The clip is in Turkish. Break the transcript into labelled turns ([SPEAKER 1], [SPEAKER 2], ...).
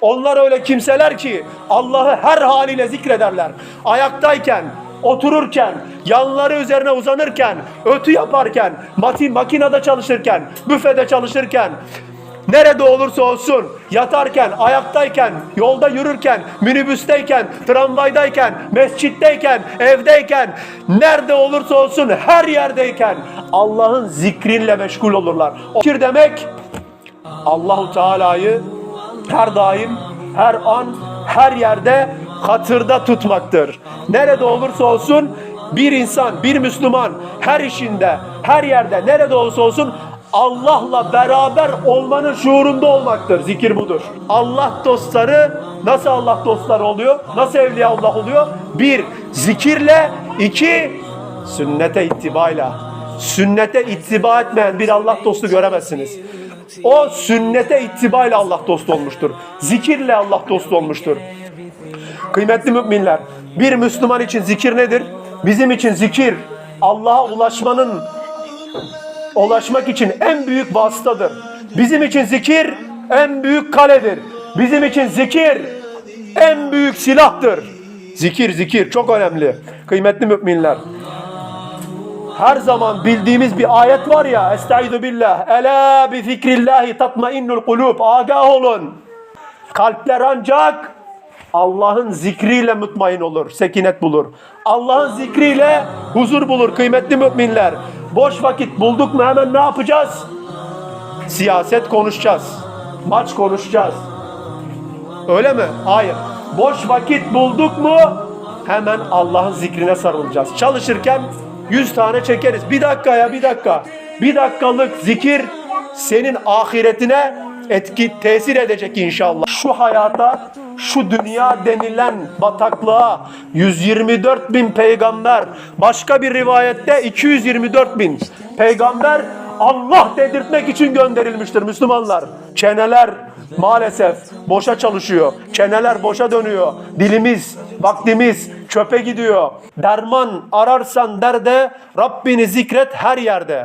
[SPEAKER 1] Onlar öyle kimseler ki Allah'ı her haliyle zikrederler. Ayaktayken, otururken, yanları üzerine uzanırken, ötü yaparken, mati, makinede çalışırken, büfede çalışırken, nerede olursa olsun, yatarken, ayaktayken, yolda yürürken, minibüsteyken, tramvaydayken, mescitteyken, evdeyken, nerede olursa olsun, her yerdeyken Allah'ın zikrinle meşgul olurlar. O zikir demek Allahu Teala'yı her daim, her an, her yerde hatırda tutmaktır. Nerede olursa olsun bir insan, bir Müslüman her işinde, her yerde, nerede olursa olsun Allah'la beraber olmanın şuurunda olmaktır. Zikir budur. Allah dostları nasıl Allah dostları oluyor? Nasıl evliya Allah oluyor? Bir, zikirle. iki sünnete ittibayla. Sünnete ittiba etmeyen bir Allah dostu göremezsiniz. O sünnete ittibayla Allah dostu olmuştur. Zikirle Allah dostu olmuştur. Kıymetli müminler, bir Müslüman için zikir nedir? Bizim için zikir Allah'a ulaşmanın ulaşmak için en büyük vasıtadır. Bizim için zikir en büyük kaledir. Bizim için zikir en büyük silahtır. Zikir zikir çok önemli. Kıymetli müminler. Her zaman bildiğimiz bir ayet var ya. Estaizu billah. Ela bi zikrillahi tatmainnul kulub. Agah olun. Kalpler ancak Allah'ın zikriyle mutmain olur, sekinet bulur. Allah'ın zikriyle huzur bulur kıymetli müminler. Boş vakit bulduk mu hemen ne yapacağız? Siyaset konuşacağız. Maç konuşacağız. Öyle mi? Hayır. Boş vakit bulduk mu hemen Allah'ın zikrine sarılacağız. Çalışırken 100 tane çekeriz. Bir dakika ya bir dakika. Bir dakikalık zikir senin ahiretine etki tesir edecek inşallah. Şu hayata, şu dünya denilen bataklığa 124 bin peygamber, başka bir rivayette 224 bin peygamber Allah dedirtmek için gönderilmiştir Müslümanlar. Çeneler maalesef boşa çalışıyor. Çeneler boşa dönüyor. Dilimiz, vaktimiz çöpe gidiyor. Derman ararsan derde Rabbini zikret her yerde.